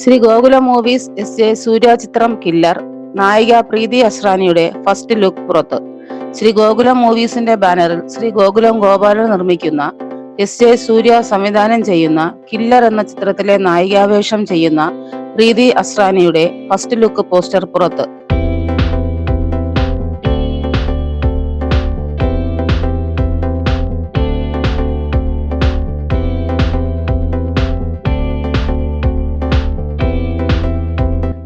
Sri Gokula movies S J Suryah ചിത്രം killer നായിക പ്രീതി അസ്രാനിയുടെ ഫസ്റ്റ് ലുക്ക് പുറത്ത്. ശ്രീ ഗോകുലം മൂവീസിന്റെ ബാനറിൽ ശ്രീ ഗോകുലം ഗോപാലൻ നിർമ്മിക്കുന്ന എസ് ജെ സൂര്യ സംവിധാനം ചെയ്യുന്ന കില്ലർ എന്ന ചിത്രത്തിലെ നായികാവേഷം ചെയ്യുന്ന പ്രീതി അസ്രാനിയുടെ ഫസ്റ്റ് ലുക്ക് പോസ്റ്റർ പുറത്ത്.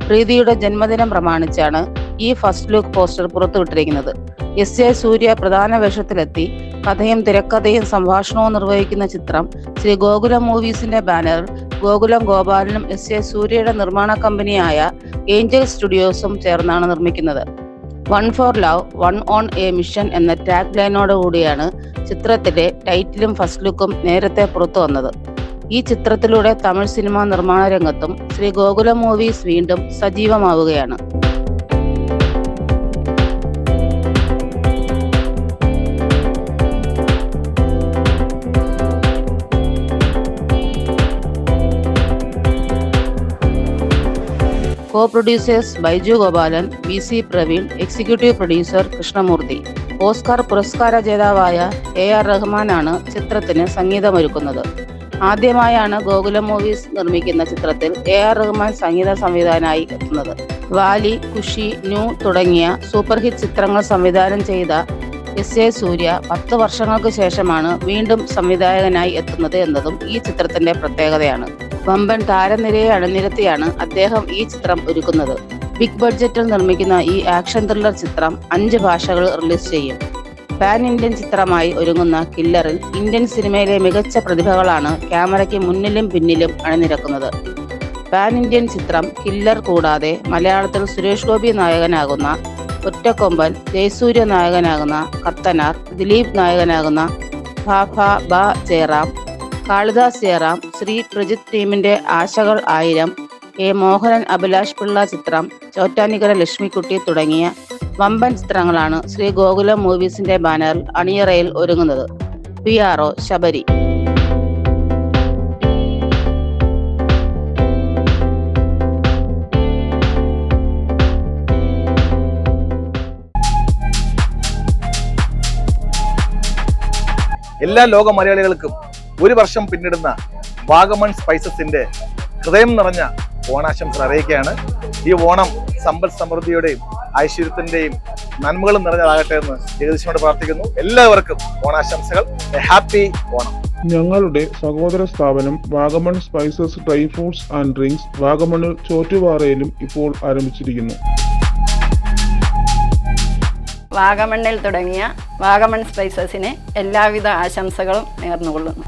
പ്രീതിയുടെ ജന്മദിനം പ്രമാണിച്ചാണ് ഈ ഫസ്റ്റ് ലുക്ക് പോസ്റ്റർ പുറത്തുവിട്ടിരിക്കുന്നത്. എസ് എ സൂര്യ പ്രധാന വേഷത്തിലെത്തി കഥയും തിരക്കഥയും സംഭാഷണവും നിർവഹിക്കുന്ന ചിത്രം ശ്രീ ഗോകുലം മൂവീസിന്റെ ബാനറിൽ ഗോകുലം ഗോപാലനും എസ് എ സൂര്യയുടെ നിർമ്മാണ കമ്പനിയായ ഏഞ്ചൽ സ്റ്റുഡിയോസും ചേർന്നാണ് നിർമ്മിക്കുന്നത്. One for love one on a mission എന്ന ടാഗ് ലൈനോട് കൂടിയാണ് ചിത്രത്തിലെ ടൈറ്റിലും ഫസ്റ്റ് ലുക്കും നേരത്തെ പുറത്തു വന്നത് ഈ ചിത്രത്തിലൂടെ തമിഴ് സിനിമാ നിർമ്മാണ രംഗത്തും ശ്രീ ഗോകുലം മൂവീസ് വീണ്ടും സജീവമാവുകയാണ്. Co producers Baiju Gopalan V C Praveen executive producer Krishnamoorthy. Oscar പുരസ്കാര ജേതാവായ എ ആർ റഹ്മാനാണ് ചിത്രത്തിന് സംഗീതമൊരുക്കുന്നത്. ആദ്യമായാണ് ഗോകുലം മൂവീസ് നിർമ്മിക്കുന്ന ചിത്രത്തിൽ എ ആർ റഹ്മാൻ സംഗീത സംവിധാനമായി എത്തുന്നത്. വാലി ഖുഷി ന്യൂ തുടങ്ങിയ സൂപ്പർ ഹിറ്റ് ചിത്രങ്ങൾ സംവിധാനം ചെയ്ത എസ് എ സൂര്യ പത്ത് വർഷങ്ങൾക്ക് ശേഷമാണ് വീണ്ടും സംവിധായകനായി എത്തുന്നത് എന്നതും ഈ ചിത്രത്തിന്റെ പ്രത്യേകതയാണ്. വമ്പൻ താരനിരയെ അണിനിരത്തിയാണ് അദ്ദേഹം ഈ ചിത്രം ഒരുക്കുന്നത്. ബിഗ് ബഡ്ജറ്റിൽ നിർമ്മിക്കുന്ന ഈ ആക്ഷൻ ത്രില്ലർ ചിത്രം അഞ്ച് ഭാഷകൾ റിലീസ് ചെയ്യും. പാൻ ഇന്ത്യൻ ചിത്രമായി ഒരുങ്ങുന്ന കില്ലറിൽ ഇന്ത്യൻ സിനിമയിലെ മികച്ച പ്രതിഭകളാണ് ക്യാമറയ്ക്ക് മുന്നിലും പിന്നിലും അണിനിരക്കുന്നത്. പാൻ ഇന്ത്യൻ ചിത്രം കില്ലർ കൂടാതെ മലയാളത്തിൽ സുരേഷ് ഗോപി നായകനാകുന്ന ഒറ്റക്കൊമ്പൻ ജയസൂര്യ നായകനാകുന്ന കത്തനാർ ദിലീപ് നായകനാകുന്ന ഭാഭ ബ ജയറാം കാളിദാസ് ജയറാം ശ്രീ പ്രജിത് ടീമിന്റെ ആശകൾ ആയിരം എ മോഹനൻ അഭിലാഷ് പിള്ള ചിത്രം ചോറ്റാനിക്കര ലക്ഷ്മിക്കുട്ടി തുടങ്ങിയ വമ്പൻ ചിത്രങ്ങളാണ് ശ്രീ ഗോകുലം മൂവീസിന്റെ ബാനറിൽ അണിയറയിൽ ഒരുങ്ങുന്നത്. P R O Sabari. എല്ലാ ലോക മലയാളികൾക്കും ഒരു വർഷം പിന്നിടുന്ന വാഗമൺ സ്പൈസസിന്റെ ഹൃദയം നിറഞ്ഞ ഓണാശംസ അറിയിക്കുകയാണ്. ഈ ഓണം സമ്പൽ സമൃദ്ധിയുടെയും ഐശ്വര്യത്തിന്റെയും നന്മകളും നിറഞ്ഞതാകട്ടെ എന്ന് ജഗദീശനോട് പ്രാർത്ഥിക്കുന്നു. എല്ലാവർക്കും ഓണാശംസകൾ. ഹാപ്പി ഓണം. ഞങ്ങളുടെ സഹോദര സ്ഥാപനം Vagamon spices dry fruits and drinks വാഗമണിൽ ചോറ്റുപാറയിലും ഇപ്പോൾ ആരംഭിച്ചിരിക്കുന്നു. വാഗമണ്ണിൽ തുടങ്ങിയ വാഗമൺ സ്പൈസസിന് എല്ലാവിധ ആശംസകളും നേർന്നുകൊള്ളുന്നു.